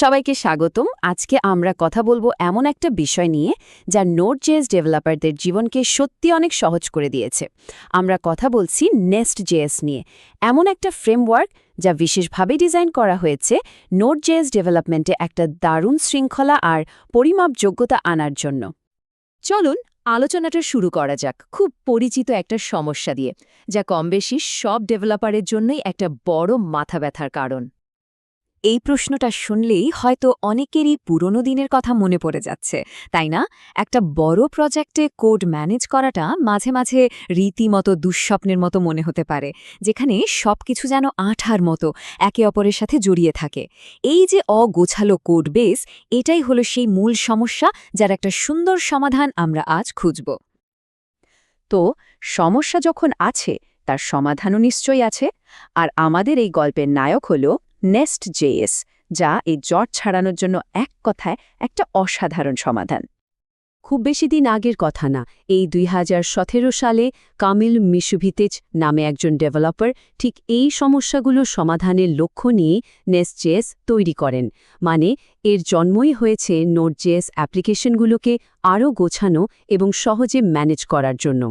সবাইকে স্বাগতম। আজকে আমরা কথা বলব এমন একটা বিষয় নিয়ে যা নোট জেএস ডেভেলপারদের জীবনকে সত্যি অনেক সহজ করে দিয়েছে। আমরা কথা বলছি নেস্ট জেএস নিয়ে। এমন একটা ফ্রেমওয়ার্ক যা বিশেষভাবে ডিজাইন করা হয়েছে নোট জেএস ডেভেলপমেন্টে একটা দারুণ শৃঙ্খলা আর পরিমাপযোগ্যতা আনার জন্য। চলুন আলোচনাটা শুরু করা যাক খুব পরিচিত একটা সমস্যা দিয়ে, যা কমবেশি সব ডেভেলপারের জন্যই একটা বড় মাথা ব্যথার কারণ। এই প্রশ্নটা শুনলেই হয়তো অনেকেরই পুরনো দিনের কথা মনে পড়ে যাচ্ছে, তাই না? একটা বড় প্রজেক্টে কোড ম্যানেজ করাটা মাঝে মাঝে রীতিমতো দুঃস্বপ্নের মতো মনে হতে পারে, যেখানে সবকিছু যেন আঠার মতো, একে অপরের সাথে জড়িয়ে থাকে। এই যে অগোছালো কোড বেস, এটাই হলো সেই মূল সমস্যা যার একটা সুন্দর সমাধান আমরা আজ খুঁজব। তো সমস্যা যখন আছে, তার সমাধানও নিশ্চয়ই আছে, আর আমাদের এই গল্পের নায়ক হল নেস্ট জেএস যা এই জট ছাড়ানোর জন্য এক কথায় একটা অসাধারণ সমাধান। খুব বেশি দিন আগের কথা না, এই দুই হাজার সতেরো সালে কামিল মিশুভিতেজ নামে একজন ডেভেলপার ঠিক এই সমস্যাগুলো সমাধানের লক্ষ্য নিয়ে নেস্টজেএস তৈরি করেন। মানে এর জন্মই হয়েছে নোটজেএস অ্যাপ্লিকেশনগুলোকে আরও গোছানো এবং সহজে ম্যানেজ করার জন্য।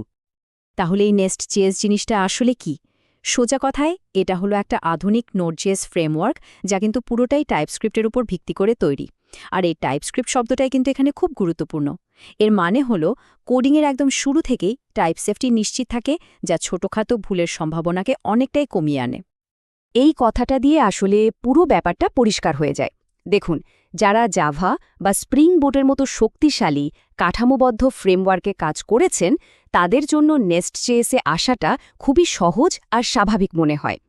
তাহলে এই নেস্ট জিনিসটা আসলে কি? সোজা কথায়, এটা হলো একটা আধুনিক নোটজেস ফ্রেমওয়ার্ক যা কিন্তু পুরোটাই টাইপস্ক্রিপ্টের উপর ভিত্তি করে তৈরি। আর এই টাইপস্ক্রিপ্ট শব্দটাই কিন্তু এখানে খুব গুরুত্বপূর্ণ। এর মানে হলো কোডিংয়ের একদম শুরু থেকেই টাইপ সেফটি নিশ্চিত থাকে, যা ছোটখাটো ভুলের সম্ভাবনাকে অনেকটাই কমিয়ে আনে। এই কথাটা দিয়ে আসলে পুরো ব্যাপারটা পরিষ্কার হয়ে যায়। দেখুন যারা জাভা বা স্প্রিং বোটের মতো শক্তিশালী, কাঠামোবদ্ধ ফ্রেমওয়ার্কে কাজ করেছেন, তাদের জন্য নেস্ট চেয়েসে আসাটা খুবই সহজ আর স্বাভাবিক মনে হয়।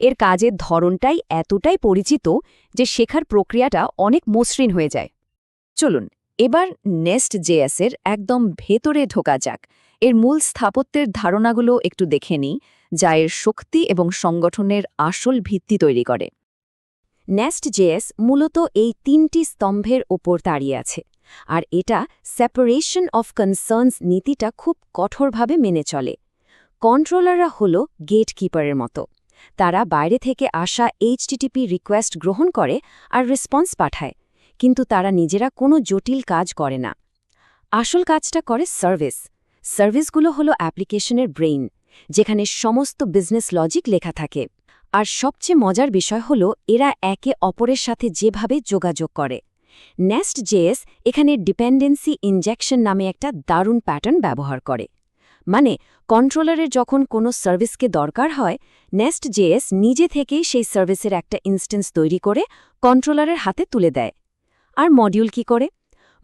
এর কাজের ধরনটাই এতটাই পরিচিত যে শেখার প্রক্রিয়াটা অনেক মসৃণ হয়ে যায়। চলুন, এবার নেস্ট জেএসের একদম ভেতরে ঢোকা যাক। এর মূল স্থাপত্যের ধারণাগুলো একটু দেখে নিই, যা এর শক্তি এবং সংগঠনের আসল ভিত্তি তৈরি করে। নেস্ট জেএস মূলত এই তিনটি স্তম্ভের ওপর দাঁড়িয়ে আছে, আর এটা সেপারেশন অফ কনসার্নস নীতিটা খুব কঠোরভাবে মেনে চলে। কন্ট্রোলাররা হল গেট কিপারের মতো। তারা বাইরে থেকে আসা এইচটিটিপি রিকোয়েস্ট গ্রহণ করে আর রেসপন্স পাঠায়, কিন্তু তারা নিজেরা কোনো জটিল কাজ করে না। আসল কাজটা করে সার্ভিস সার্ভিসগুলো হলো অ্যাপ্লিকেশনের ব্রেইন যেখানে সমস্ত বিজনেস লজিক লেখা থাকে। আর সবচেয়ে মজার বিষয় হল, এরা একে অপরের সাথে যেভাবে যোগাযোগ করে। নেস্ট জেএস এখানে ডিপেন্ডেন্সি ইনজেকশন নামে একটা দারুণ প্যাটার্ন ব্যবহার করে। মানে কন্ট্রোলারের যখন কোনো সার্ভিসকে দরকার হয় নেস্ট জেএস নিজে থেকেই সেই সার্ভিসের একটা ইনস্টেন্স তৈরি করে কন্ট্রোলারের হাতে তুলে দেয়। আর মডিউল কি করে?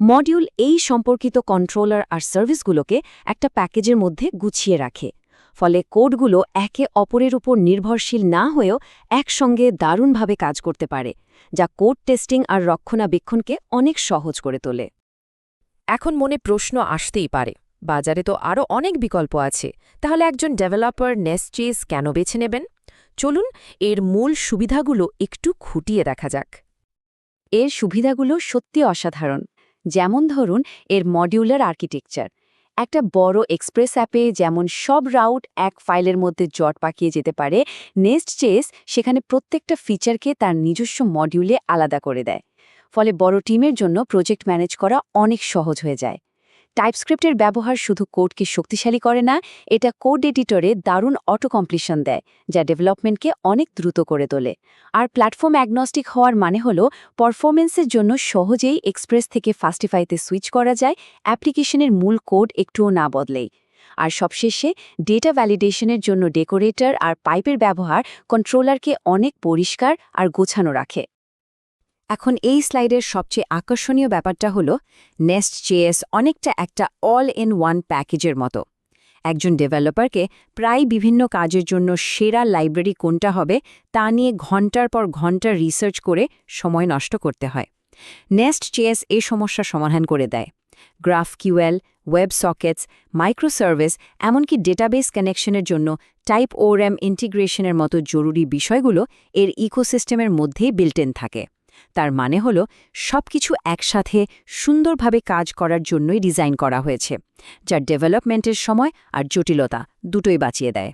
মডিউল এই সম্পর্কিত কন্ট্রোলার আর সার্ভিসগুলোকে একটা প্যাকেজের মধ্যে গুছিয়ে রাখে। ফলে কোডগুলো একে অপরের উপর নির্ভরশীল না হয়েও একসঙ্গে দারুণভাবে কাজ করতে পারে, যা কোড টেস্টিং আর রক্ষণাবেক্ষণকে অনেক সহজ করে তোলে। এখন মনে প্রশ্ন আসতেই পারে, বাজারে তো আরও অনেক বিকল্প আছে, তাহলে একজন ডেভেলপার নেসচেস কেন বেছে নেবেন? চলুন এর মূল সুবিধাগুলো একটু খুঁটিয়ে দেখা যাক। এর সুবিধাগুলো সত্যি অসাধারণ। যেমন ধরুন, এর মডিউলার আর্কিটেকচার একটা বড় এক্সপ্রেস অ্যাপে যেমন সব রাউট এক ফাইলের মধ্যে জট পাকিয়ে যেতে পারে, নেস্ট চেস সেখানে প্রত্যেকটা ফিচারকে তার নিজস্ব মডিউলে আলাদা করে দেয়। ফলে বড় টিমের জন্য প্রজেক্ট ম্যানেজ করা অনেক সহজ হয়ে যায়। টাইপস্ক্রিপ্টের ব্যবহার শুধু কোডকে শক্তিশালী করে না, এটা কোড এডিটরে দারুণ অটো কমপ্লিশন দেয়, যা ডেভেলপমেন্টকে অনেক দ্রুত করে তোলে। আর প্ল্যাটফর্ম অ্যাগনস্টিক হওয়ার মানে হল পারফরমেন্সের জন্য সহজেই এক্সপ্রেস থেকে ফাস্টিফাইতে সুইচ করা যায় অ্যাপ্লিকেশনের মূল কোড একটুও না বদলেই। আর সবশেষে ডেটা ভ্যালিডেশনের জন্য ডেকোরেটর আর পাইপের ব্যবহার কন্ট্রোলারকে অনেক পরিষ্কার আর গোছানো রাখে। এখন এই স্লাইডের সবচেয়ে আকর্ষণীয় ব্যাপারটা হল নেস্ট জেএস অনেকটা একটা অল ইন ওয়ান প্যাকেজের মতো। একজন ডেভেলপারকে প্রায় বিভিন্ন কাজের জন্য সেরা লাইব্রেরি কোনটা হবে, তা নিয়ে ঘণ্টার পর ঘণ্টা রিসার্চ করে সময় নষ্ট করতে হয়। নেস্ট জেএস এই সমস্যা সমাধান করে দেয়। Graph QL web sockets micro microservice এমনকি ডেটাবেস কানেকশনের জন্য টাইপ ওরএম ইন্টিগ্রেশনের মতো জরুরি বিষয়গুলো এর ইকোসিস্টেমের মধ্যেই বিল্টেন থাকে। তার মানে হল সব কিছু একসাথে সুন্দরভাবে কাজ করার জন্যই ডিজাইন করা হয়েছে, যা ডেভেলপমেন্টের সময় আর জটিলতা দুটোই বাঁচিয়ে দেয়।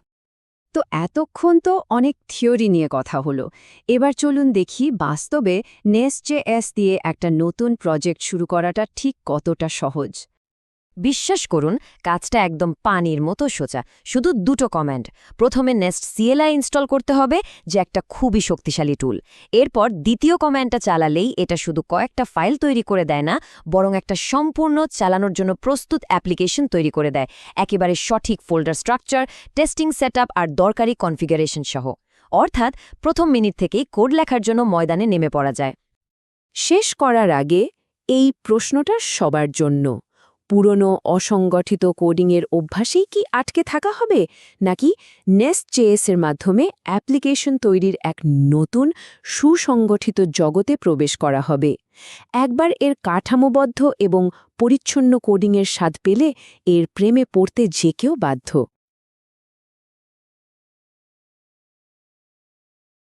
তো এতক্ষণ তো অনেক থিওরি নিয়ে কথা হলো। এবার চলুন দেখি বাস্তবে নেস জে এস দিয়ে একটা নতুন প্রজেক্ট শুরু করাটা ঠিক কতটা সহজ। বিশ্বাস করুন, কাজটা একদম পানির মতো সোজা। শুধু দুটো কমান্ড। প্রথমে নেস্ট সিএলআই ইনস্টল করতে হবে, যে একটা খুবই শক্তিশালী টুল এরপর দ্বিতীয় কমান্ডটা চালালেই এটা শুধু কয়েকটা ফাইল তৈরি করে দেয় না, বরং একটা সম্পূর্ণ চালানোর জন্য প্রস্তুত অ্যাপ্লিকেশন তৈরি করে দেয়। একেবারে সঠিক ফোল্ডার স্ট্রাকচার টেস্টিং সেটআপ আর দরকারি কনফিগারেশন সহ। অর্থাৎ প্রথম মিনিট থেকেই কোড লেখার জন্য ময়দানে নেমে পড়া যায়। শেষ করার আগে এই প্রশ্নটা সবার জন্য। পুরনো অসংগঠিত কোডিংয়ের অভ্যাসেই কি আটকে থাকা হবে? নাকি নেস্ট জেএসের মাধ্যমে অ্যাপ্লিকেশন তৈরির এক নতুন সুসংগঠিত জগতে প্রবেশ করা হবে? একবার এর কাঠামোবদ্ধ এবং পরিচ্ছন্ন কোডিংয়ের স্বাদ পেলে এর প্রেমে পড়তে যে কেউ বাধ্য।